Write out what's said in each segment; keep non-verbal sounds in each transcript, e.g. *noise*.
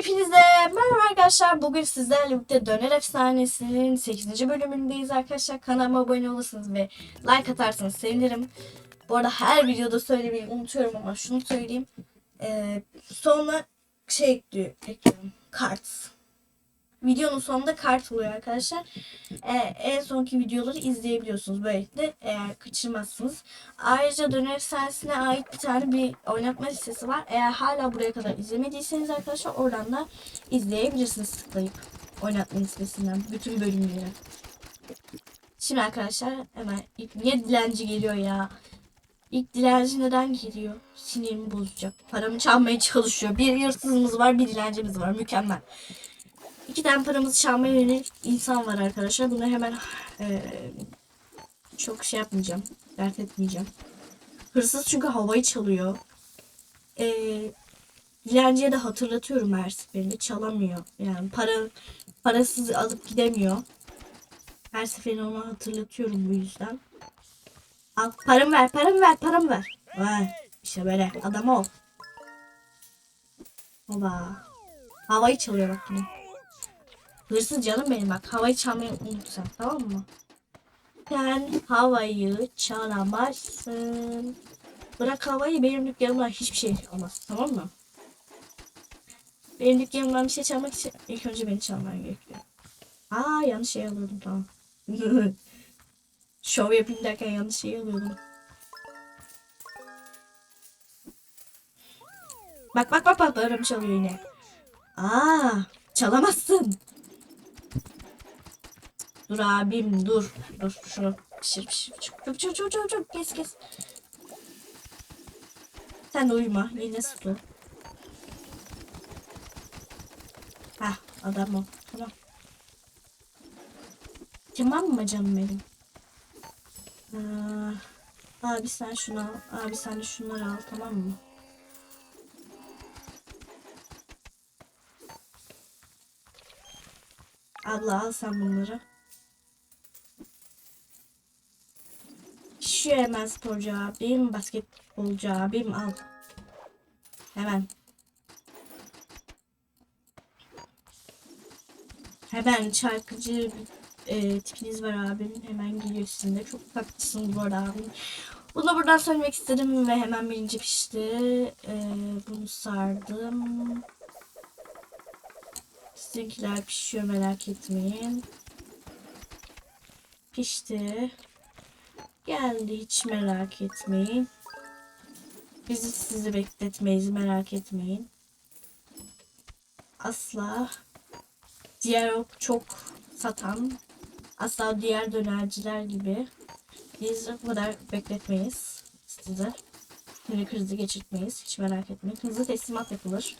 Hepinize merhaba arkadaşlar. Bugün sizlerle birlikte Döner Efsanesi'nin 8. bölümündeyiz arkadaşlar. Kanalıma abone olursanız ve like atarsanız sevinirim. Bu arada her videoda söylemeyi unutuyorum ama şunu söyleyeyim. Ee, sonra şey ekliyor, ekliyorum. Kart. Videonun sonunda kart oluyor arkadaşlar. Ee, en sonki videoları izleyebiliyorsunuz. Böylelikle eğer kaçırmazsınız. Ayrıca Döner Efsanesi'ne ait bir tane bir oynatma listesi var. Eğer hala buraya kadar izlemediyseniz arkadaşlar oradan da izleyebilirsiniz tıklayıp oynatma listesinden bütün bölümleri. Şimdi arkadaşlar hemen ilk niye dilenci geliyor ya? İlk dilenci neden geliyor? Sinirimi bozacak. Paramı çalmaya çalışıyor. Bir hırsızımız var, bir dilencimiz var. Mükemmel. İki tane paramızı çalmaya yönelik insan var arkadaşlar. Bunu hemen eee, çok şey yapmayacağım. Dert etmeyeceğim. Hırsız çünkü havayı çalıyor. Eee dilenciye de hatırlatıyorum her seferinde. Çalamıyor. Yani para parasız alıp gidemiyor. Her seferinde ona hatırlatıyorum bu yüzden. Al paramı ver, paramı ver, paramı ver. Vay, işte böyle adam ol. Oba. Havayı çalıyor bak yine. Hırsız canım benim bak. Havayı çalmayı unut sen tamam mı? Sen havayı çalamazsın. Bırak havayı benim dükkanımdan hiçbir şey olmaz tamam mı? Benim dükkanımdan bir şey çalmak için ilk önce beni çalman gerekiyor. Aa yanlış şey alıyordum tamam. Şov yapayım derken yanlış şey alıyordum. Bak bak bak bak paramı çalıyor yine. Aa çalamazsın. Dur abim dur. Dur şunu pişir pişir. Çok çok çok çok çok kes kes. Sen de uyuma. Yine su. Hah adam o. Tamam. Tamam mı canım benim? Aa, abi sen şunu al. Abi sen de şunları al tamam mı? Abla al sen bunları. Şu hemen sporcu abim, basketbolcu abim al. Hemen. Hemen şarkıcı e, tipiniz var abim. Hemen geliyor sizin de. Çok tatlısınız bu arada abim. Bunu buradan söylemek istedim ve hemen birinci pişti. E, bunu sardım. Sizinkiler pişiyor merak etmeyin. Pişti. Geldi hiç merak etmeyin. Bizi sizi bekletmeyiz merak etmeyin. Asla diğer çok satan asla diğer dönerciler gibi biz o kadar bekletmeyiz sizi. Sinir krizi geçirtmeyiz. Hiç merak etmeyin. Hızlı teslimat yapılır.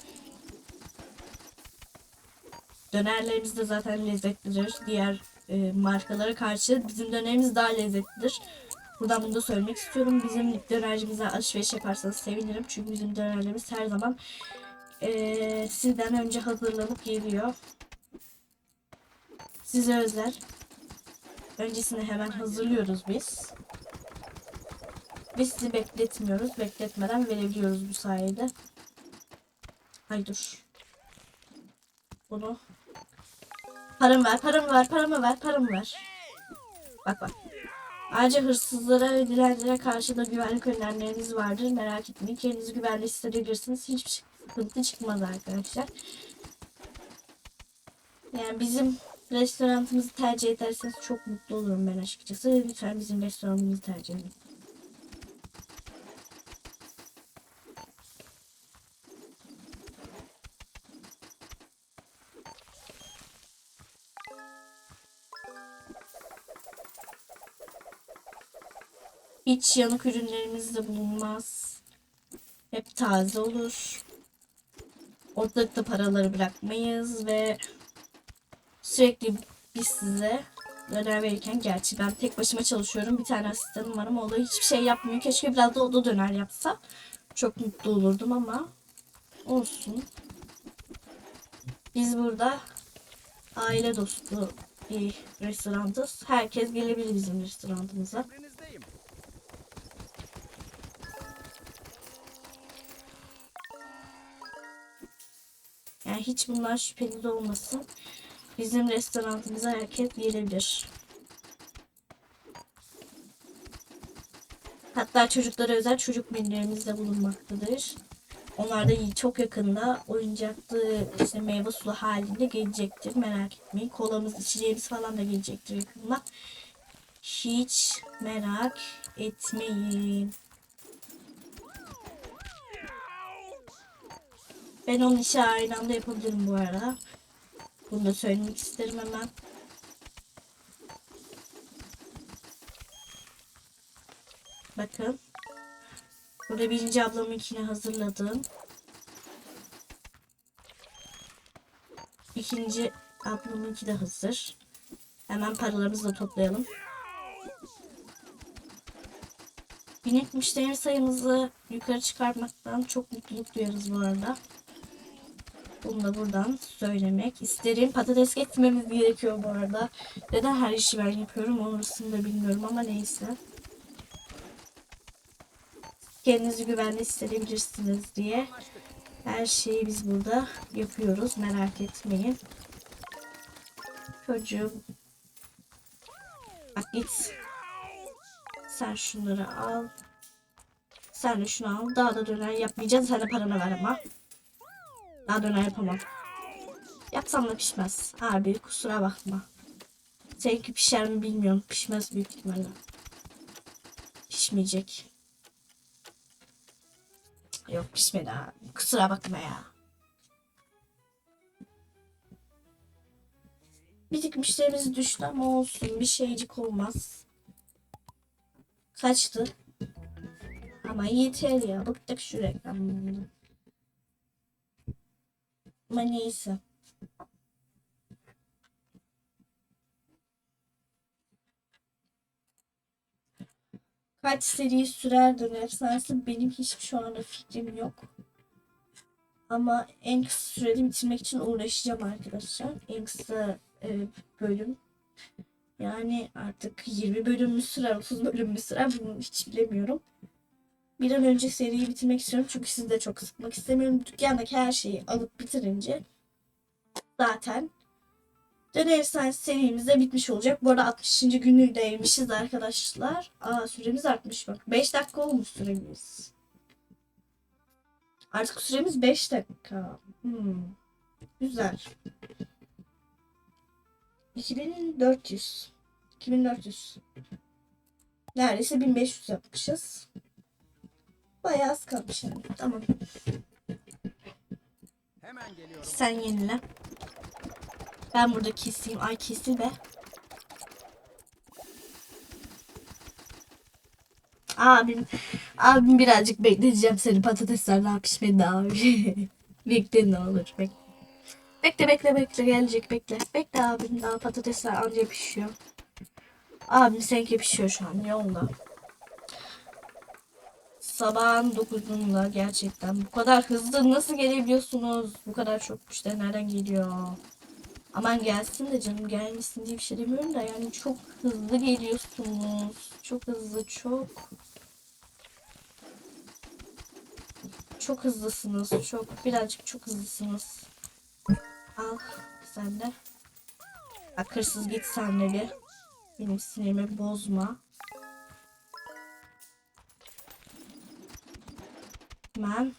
Dönerlerimiz de zaten lezzetlidir. Diğer e, markalara karşı bizim dönerimiz daha lezzetlidir. Buradan bunu da söylemek istiyorum. Bizim dönercimize alışveriş yaparsanız sevinirim. Çünkü bizim dönerlerimiz her zaman e, sizden önce hazırlanıp geliyor. Size özel. Öncesinde hemen hazırlıyoruz biz. Ve sizi bekletmiyoruz. Bekletmeden verebiliyoruz bu sayede. Hay dur. Bunu Paramı ver, paramı ver, paramı ver, paramı ver. Bak bak. Ayrıca hırsızlara ve dilencilere karşı da güvenlik önlemleriniz vardır. Merak etmeyin. Kendinizi güvenli hissedebilirsiniz. Hiçbir sıkıntı çıkmaz arkadaşlar. Yani bizim restoranımızı tercih ederseniz çok mutlu olurum ben açıkçası. Lütfen bizim restoranımızı tercih edin. Hiç yanık ürünlerimiz de bulunmaz. Hep taze olur. Ortalıkta paraları bırakmayız ve sürekli biz size döner verirken gerçi ben tek başıma çalışıyorum. Bir tane asistanım var ama o da hiçbir şey yapmıyor. Keşke biraz da o da döner yapsa. Çok mutlu olurdum ama olsun. Biz burada aile dostu bir restoranız. Herkes gelebilir bizim restoranımıza. Yani hiç bunlar şüpheniz olmasın. Bizim restoranımıza herkes gelebilir. Hatta çocuklara özel çocuk menülerimiz de bulunmaktadır. Onlar da çok yakında oyuncaklı işte meyve sulu halinde gelecektir. Merak etmeyin. Kolamız, içeceğimiz falan da gelecektir yakında. Hiç merak etmeyin. Ben onun işi aynı anda yapabilirim bu arada. Bunu da söylemek isterim hemen. Bakın. Burada birinci ablamınkini hazırladım. İkinci ablamınki de hazır. Hemen paralarımızı da toplayalım. Binek müşteri sayımızı yukarı çıkartmaktan çok mutluluk duyarız bu arada. Bunu da buradan söylemek isterim. Patates getirmemiz gerekiyor bu arada. Neden her işi ben yapıyorum orasını da bilmiyorum ama neyse. Kendinizi güvende hissedebilirsiniz diye. Her şeyi biz burada yapıyoruz. Merak etmeyin. Çocuğum. Bak git. Sen şunları al. Sen de şunu al. Daha da döner yapmayacağız. Sen de paranı ver ama. Daha döner yapamam. Yapsam da pişmez. Abi kusura bakma. Seninki pişer mi bilmiyorum. Pişmez büyük ihtimalle. Pişmeyecek. Yok pişmedi abi. Kusura bakma ya. Bir tık müşterimiz düştü ama olsun. Bir şeycik olmaz. Kaçtı? Ama yeter ya. Bıktık şu reklamlarından. Ama. Kaç seri sürer döner efsanesi benim hiç şu anda fikrim yok. Ama en kısa sürede bitirmek için uğraşacağım arkadaşlar. En kısa e, bölüm. Yani artık 20 bölüm mü sürer, 30 bölüm mü sürer bunu hiç bilemiyorum. Bir an önce seriyi bitirmek istiyorum çünkü sizi de çok sıkmak istemiyorum. Dükkandaki her şeyi alıp bitirince zaten Döner Efsanesi serimiz de bitmiş olacak. Bu arada 60. günüydeymişiz arkadaşlar. Aa süremiz artmış bak. 5 dakika olmuş süremiz. Artık süremiz 5 dakika. Hmm. Güzel. 2400. 2400. Neredeyse 1500 yapmışız. Bayağı az kalmış yani. Tamam. Hemen geliyorum. Sen yenile. Ben burada keseyim. Ay kesil be. Abim, abim birazcık bekleteceğim seni patatesler daha pişmedi abi. *laughs* bekle ne olur bekle. Bekle bekle bekle gelecek bekle. Bekle abim daha patatesler anca pişiyor. Abim seninki pişiyor şu an yolda. Sabahın 9'unda gerçekten bu kadar hızlı nasıl gelebiliyorsunuz? Bu kadar çok müşteri nereden geliyor? Aman gelsin de canım gelmesin diye bir şey demiyorum da yani çok hızlı geliyorsunuz. Çok hızlı çok. Çok hızlısınız çok. Birazcık çok hızlısınız. Al sen de. Bak git sen de bir. Benim sinirimi bozma. Hemen.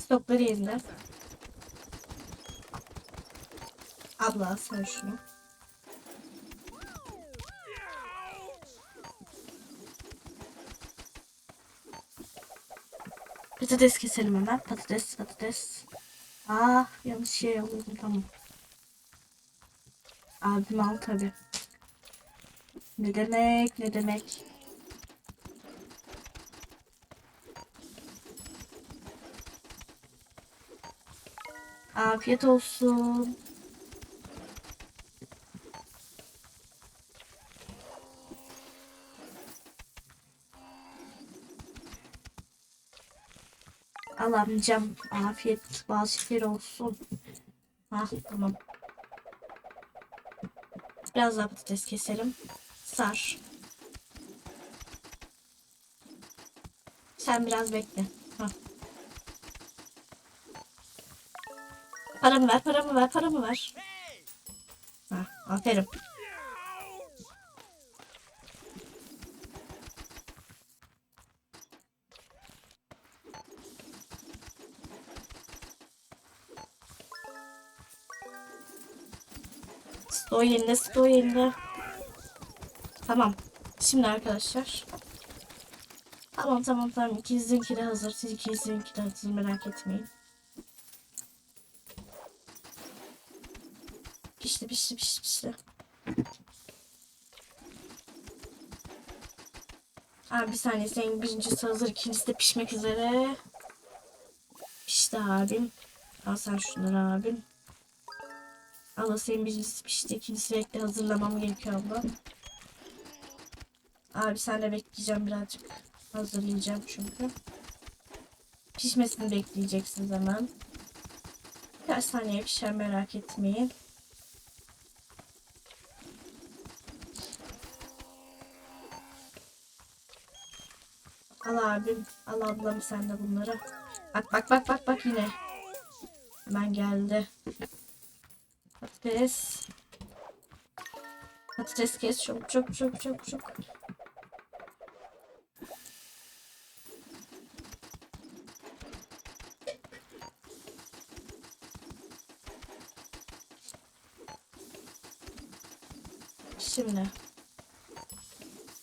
Stokları yerinde. Abla sen şunu. Patates keselim hemen. Patates, patates. Ah yanlış şey alıyordum tamam. Abim al tabi. Ne demek ne demek. Afiyet olsun. Al amcam. Afiyet bal olsun. Ah tamam. Biraz daha patates keselim. Sar. Sen biraz bekle. Hah. Paramı ver, paramı ver, paramı ver. Ha, aferin. Sto yerinde, sto yerinde. Tamam. Şimdi arkadaşlar. Tamam tamam tamam. İkinizinki de hazır. Siz ikinizinki de hazır. Merak etmeyin. Pişti pişti pişti. Abi bir saniye senin birincisi hazır ikincisi de pişmek üzere. Pişti abim. Al sen şunları abim. Allah senin birincisi pişti ikincisi bekle hazırlamam gerekiyor abla. Abi sen de bekleyeceğim birazcık. Hazırlayacağım çünkü. Pişmesini bekleyeceksiniz hemen. Birkaç saniye pişer merak etmeyin. Al abim. Al ablam sen de bunları. Bak bak bak bak bak yine. Hemen geldi. Patates. Patates kes çok çok çok çok çok. Şimdi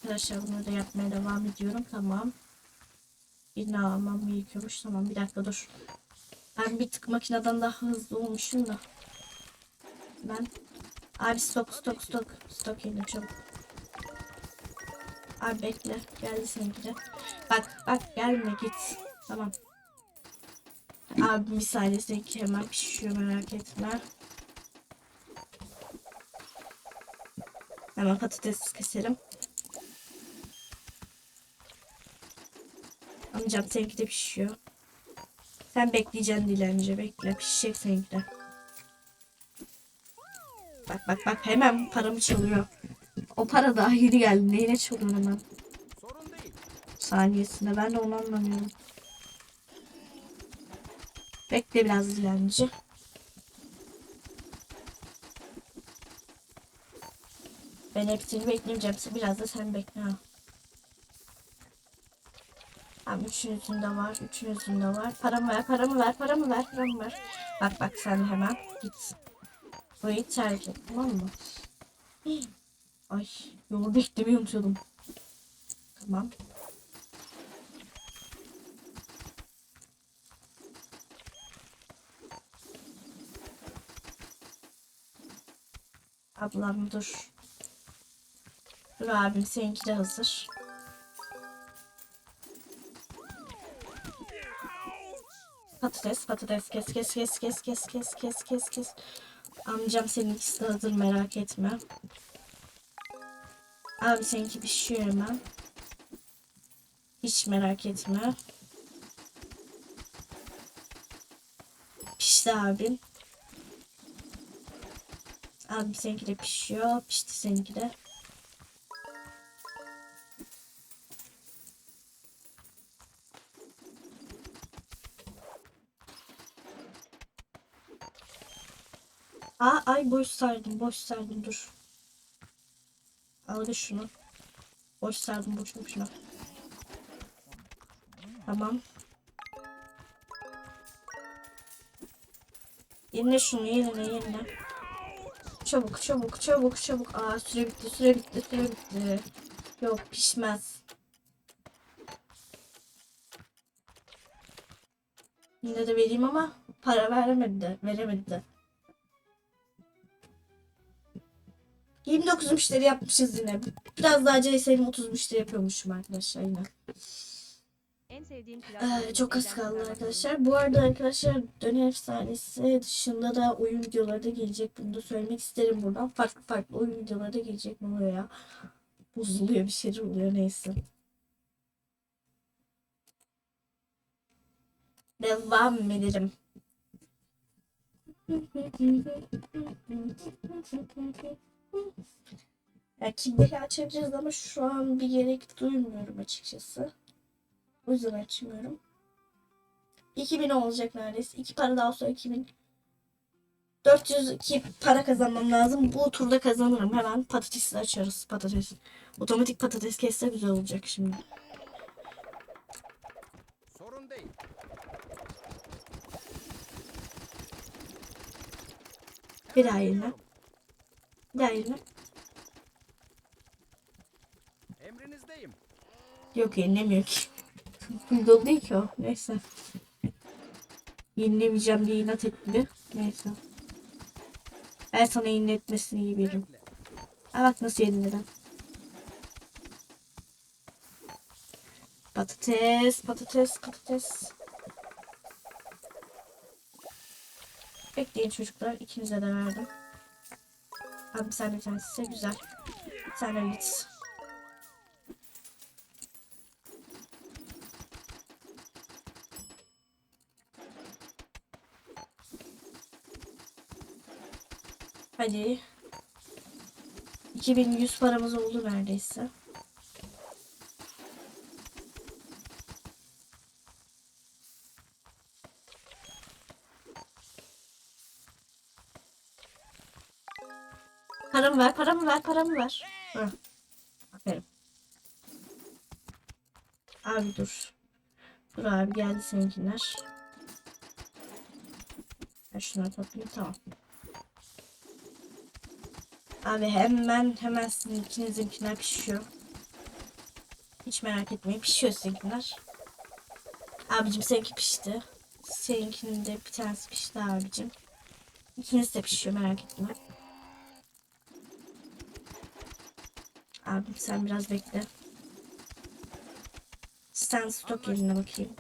arkadaşlar bunu da yapmaya devam ediyorum. Tamam. Birini almam gerekiyormuş. Tamam bir dakika dur. Ben bir tık makineden daha hızlı olmuşum da. Ben Abi stok stok stok. Stok yine çabuk. Abi bekle. Geldi seninki de. Bak bak gelme git. Tamam. Abi bir saniye seninki hemen pişiyor merak etme. Hemen patates keselim. Amcam seninki de pişiyor. Sen bekleyeceksin dilence bekle. Pişecek seninki de. Bak bak bak hemen paramı çalıyor. O para daha yeni geldi. Neyine çalıyor hemen? Saniyesinde. Ben de onu anlamıyorum. Bekle biraz dilenci. Ben hepsini bekleyeceğim. Biraz da sen bekle. Tamam üçünüzün de var. Üçünüzün de var. Paramı ver, paramı ver, paramı ver, paramı ver. Bak bak sen hemen git. Burayı terk et tamam mı? *gasps* Ay yolu beklemeyi unutuyordum. Tamam. Ablam dur. Dur abim seninki de hazır. Patates patates kes kes kes kes kes kes kes kes kes. Amcam senin ikisi de hazır merak etme. Abi seninki pişiyor hemen. Hiç merak etme. Pişti abim. Abi seninki de pişiyor. Pişti seninki de. Boş sardım boş sardım dur. Al bir şunu. Boş sardım boş boşuna. Tamam. Yenile şunu yenile yenile. Çabuk çabuk çabuk çabuk. Aa süre bitti süre bitti süre bitti. Yok pişmez. Yine de vereyim ama para veremedi veremedi. 29 müşteri yapmışız yine. Biraz daha acele etseydim 30 müşteri yapıyormuşum arkadaşlar yine. En sevdiğim pilav Ee, çok az kaldı arkadaşlar. Bu arada arkadaşlar Döner Efsanesi dışında da oyun videoları da gelecek. Bunu da söylemek isterim buradan. Farklı farklı oyun videoları da gelecek. Ne oluyor ya? Bozuluyor bir şeyler oluyor neyse. Devam edelim. *laughs* Ya kimleri açabiliriz ama şu an bir gerek duymuyorum açıkçası. O yüzden açmıyorum. 2000 olacak neredeyse. İki para daha sonra 2000 402 para kazanmam lazım. Bu turda kazanırım. Hemen patatesi açarız. Patates. Otomatik patates kesse güzel olacak şimdi. Sorun değil. Bir daha daha yerine. Emrinizdeyim. Yok yenilemiyor ki. *laughs* Dolu değil ki o. Neyse. Yenilemeyeceğim diye inat etti. Neyse. Ben sana yeniletmesini iyi bilirim. Ha bak nasıl yenilerim. Patates, patates, patates. Bekleyin çocuklar. İkinize de verdim. Abi sen de bir ise güzel. Sen de git. Hadi. 2100 paramız oldu neredeyse. Paramı ver, paramı ver. Heh. Aferin. Abi dur. Dur abi geldi seninkiler. Ben şunları toplayayım tamam. Abi hemen hemen sizin ikinizinkiler pişiyor. Hiç merak etmeyin pişiyor sizinkiler. Abicim seninki pişti. Seninkinin de bir tanesi pişti abicim. İkiniz de pişiyor merak etme. Abim sen biraz bekle. Sen stok yerine bakayım.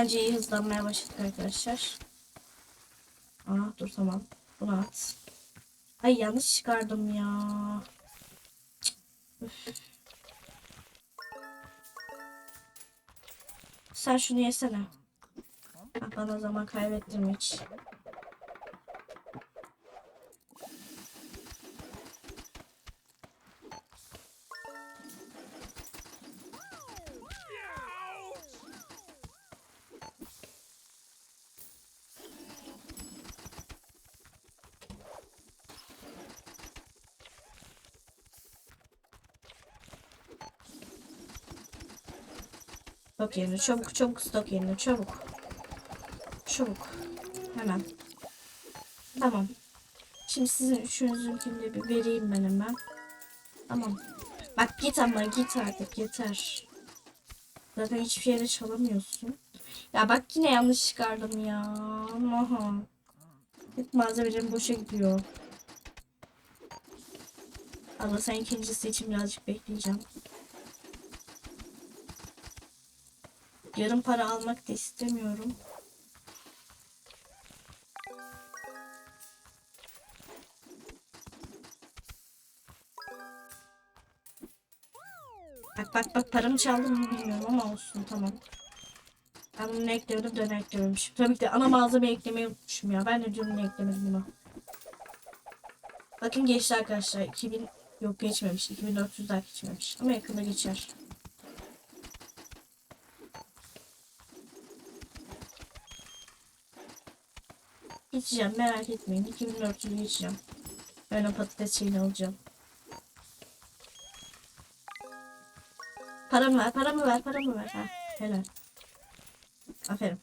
Bence iyi hızlanmaya başladık arkadaşlar. Aa dur tamam. Bunu at. Ay yanlış çıkardım ya. Sen şunu yesene. Bana zaman kaybettim hiç. Stok yerine çabuk çabuk stok yerine çabuk. Çabuk. Hemen. Tamam. Şimdi sizin üçünüzünkini de bir vereyim ben hemen. Tamam. Bak git ama git artık yeter. Zaten hiçbir yere çalamıyorsun. Ya bak yine yanlış çıkardım ya. Aha. Hep malzemelerim boşa gidiyor. Allah sen ikincisi için birazcık bekleyeceğim. Yarım para almak da istemiyorum. Bak bak bak paramı çaldım mı bilmiyorum ama olsun tamam. Ben bunu ne eklemedim döner eklememişim. Tabii ki de ana malzeme eklemeyi unutmuşum ya. Ben de diyorum ne eklemedim bunu. Bakın geçti arkadaşlar. 2000 yok geçmemiş. 2400 daha geçmemiş. Ama yakında geçer. Geçeceğim merak etmeyin. 2400 geçeceğim. O patates şeyini alacağım. Paramı ver, paramı ver, paramı ver. Ha, helal. Aferin.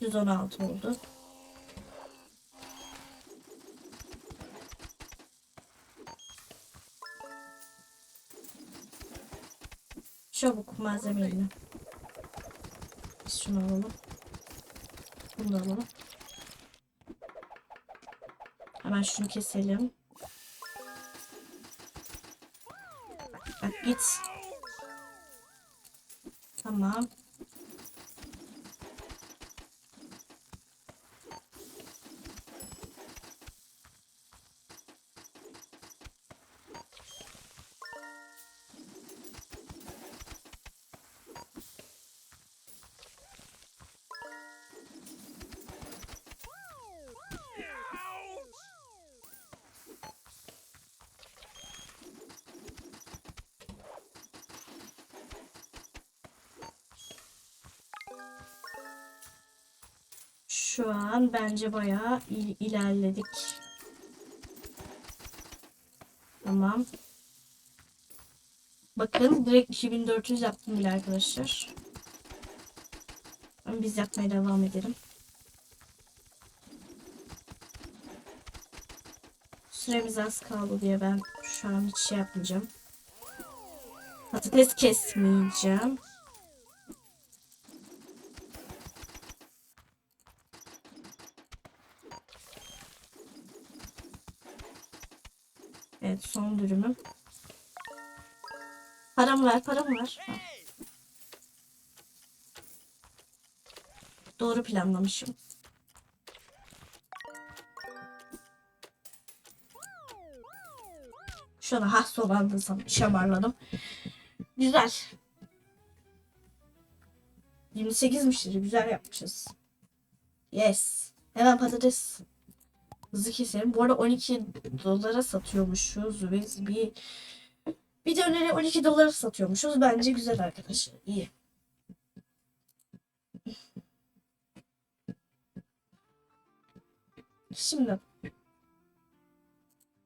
Yüz on altı oldu. Malzemelerini. Biz şunu alalım. Bunu da alalım. Hemen şunu keselim. Bak git. Tamam. Şu an bence bayağı il- ilerledik. Tamam. Bakın direkt 2400 yaptım bile arkadaşlar. Biz yapmaya devam edelim. Süremiz az kaldı diye ben şu an hiç şey yapmayacağım. Patates kesmeyeceğim. Paramı ver. Ha. Doğru planlamışım. Şuna ha son anda sam- şamarladım. Güzel. 28 müşteri güzel yapmışız. Yes. Hemen patates hızlı keselim. Bu arada 12 dolara satıyormuşuz. Biz bir bir döneri 12 dolara satıyormuşuz. Bence güzel arkadaşlar. İyi. Şimdi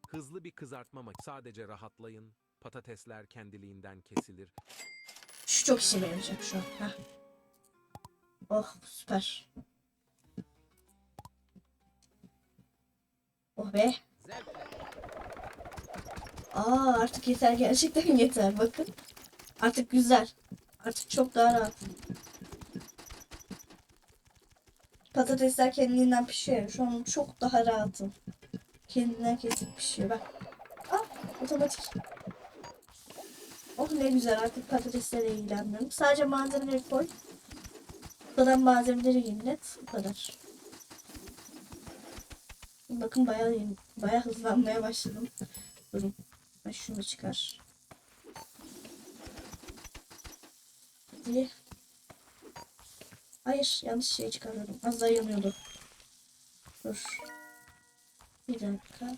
Hızlı bir kızartma mak sadece rahatlayın. Patatesler kendiliğinden kesilir. şu çok işime yarayacak şu an. Heh. Oh süper. Oh be. Zevkle. Aa artık yeter gerçekten *laughs* yeter bakın. Artık güzel. Artık çok daha rahat. Patatesler kendinden pişiyor. Şu an çok daha rahatım. Kendinden kesip pişiyor bak. Aa otomatik. Oh ne güzel artık patateslerle ilgilenmiyorum. Sadece malzemeleri koy. Kadar malzemeleri yenilet. Bu kadar. Bakın bayağı bayağı hızlanmaya başladım. Durun. Ben şunu çıkar. Hadi. Hayır yanlış şey çıkarıyorum. Az daha yanıyordu. Dur. Bir dakika.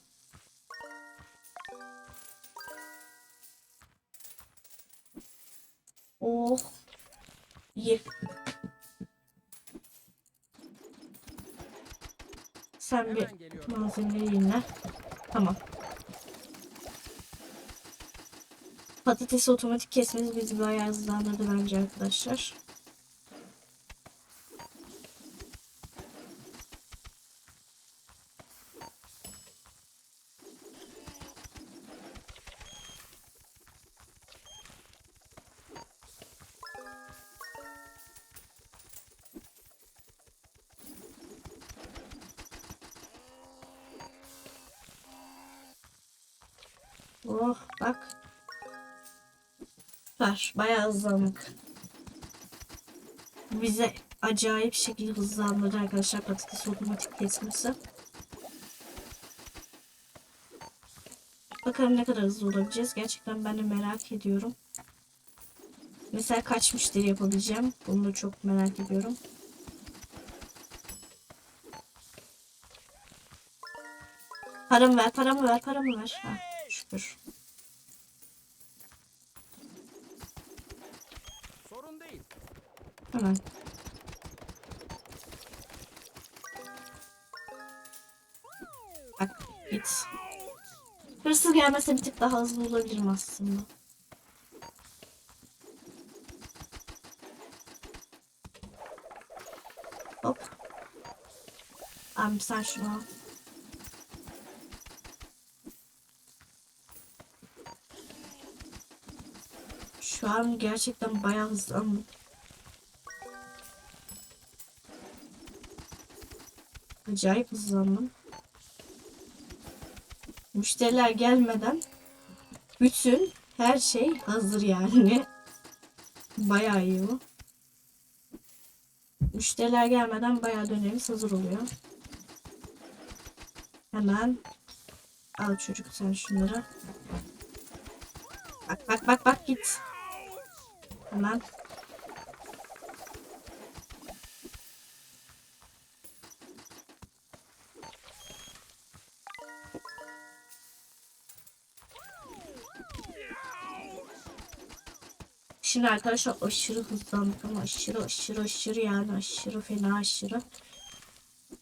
Oh. İyi. Sen bir malzemeleri yeniler. Tamam. Patatesi otomatik kesmesi bizi bayağı hızlandırdı bence arkadaşlar. Bayağı hızlandık. Bize acayip şekilde hızlandırdı arkadaşlar patates otomatik kesmesi. Bakalım ne kadar hızlı olabileceğiz. Gerçekten ben de merak ediyorum. Mesela kaç müşteri yapabileceğim? Bunu da çok merak ediyorum. Paramı ver, paramı ver, paramı ver. Ha, şükür. Sorun değil. Hemen. Bak git. Hırsız gelmese bir tık daha hızlı olabilirim aslında. Hop. Abi sen şunu al. Şu an gerçekten bayağı hızlandım. Acayip hızlandım. Müşteriler gelmeden bütün her şey hazır yani. *laughs* Bayağı iyi bu. Müşteriler gelmeden bayağı dönerimiz hazır oluyor. Hemen al çocuk sen şunları. Bak bak bak bak git. Hemen Şimdi arkadaşlar aşırı hızlandık ama aşırı aşırı aşırı yani aşırı fena aşırı.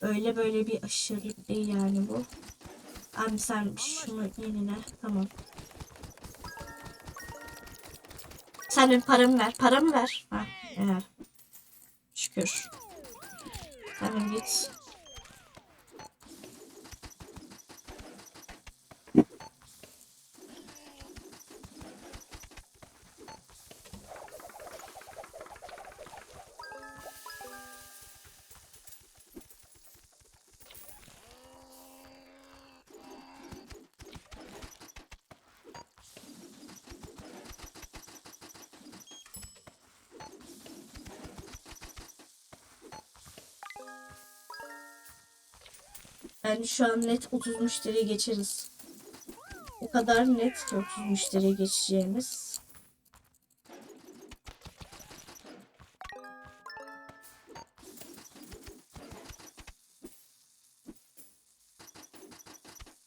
öyle böyle bir aşırı değil yani bu. Abi sen şunu yenile. Tamam. Sen benim paramı ver. Paramı ver. Ha, evet. Şükür. Hemen git. Yani şu an net 30 müşteriye geçeriz. O kadar net ki 30 müşteriye geçeceğimiz.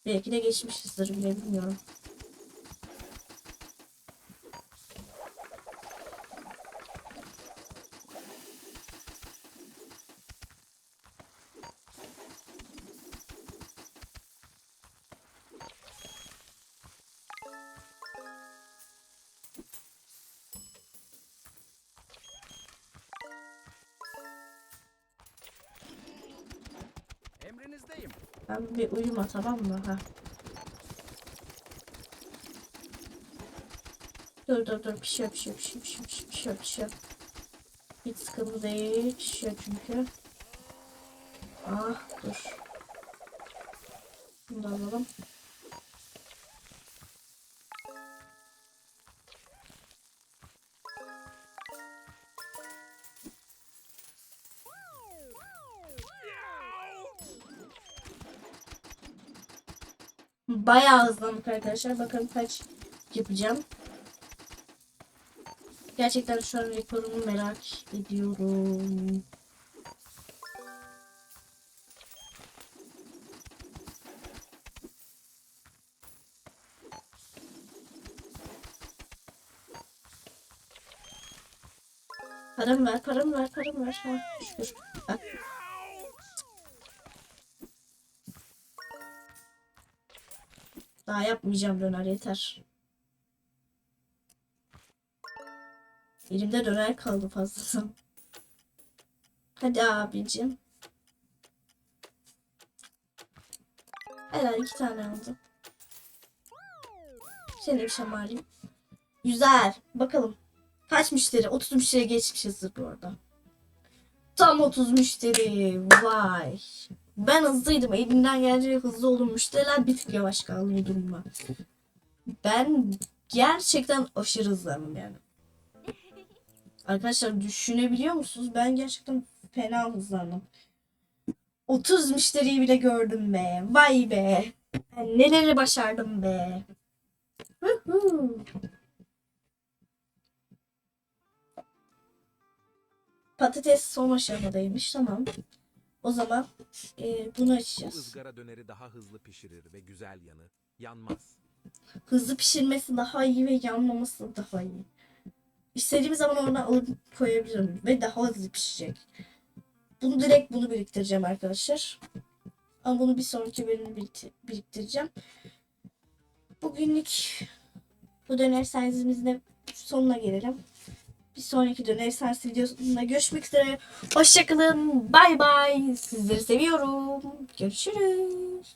Belki de geçmişizdir bile bilmiyorum. Ben bir uyuma tamam mı? Ha. Dur dur dur pişiyor pişiyor pişiyor pişiyor pişiyor pişiyor pişiyor. Hiç sıkıntı değil pişiyor çünkü. Ah dur. Bunu da alalım. Bayağı hızlandık arkadaşlar. Bakın kaç yapacağım. Gerçekten şu an rekorumu merak ediyorum. Paramı ver, paramı ver, paramı ver. Ha, şükür. Bak. Daha yapmayacağım döner yeter. Elimde döner kaldı fazlası. Hadi abicim. Helal iki tane aldım. Seni bir şamarlayayım. Güzel. Bakalım. Kaç müşteri? 30 müşteri geçmişizdir bu arada. Tam 30 müşteri. Vay. Ben hızlıydım. Elimden geldiği hızlı olun. Müşteriler bir tık yavaş kaldı bu durumda. Ben gerçekten aşırı hızlandım yani. Arkadaşlar düşünebiliyor musunuz? Ben gerçekten fena hızlandım. 30 müşteriyi bile gördüm be. Vay be. Ben neleri başardım be. Patates son aşamadaymış. Tamam. O zaman e, bunu Bu açacağız. ızgara döneri daha hızlı pişirir ve güzel yanı yanmaz. Hızlı pişirmesi daha iyi ve yanmaması daha iyi. İstediğim zaman oradan alıp koyabilirim ve daha hızlı pişecek. Bunu direkt bunu biriktireceğim arkadaşlar. Ama bunu bir sonraki bölümde birikti- biriktireceğim. Bugünlük bu döner servisimizin sonuna gelelim. Bir sonraki döner servisi videosunda görüşmek üzere. Hoşçakalın. Bay bay. Sizleri seviyorum. Görüşürüz.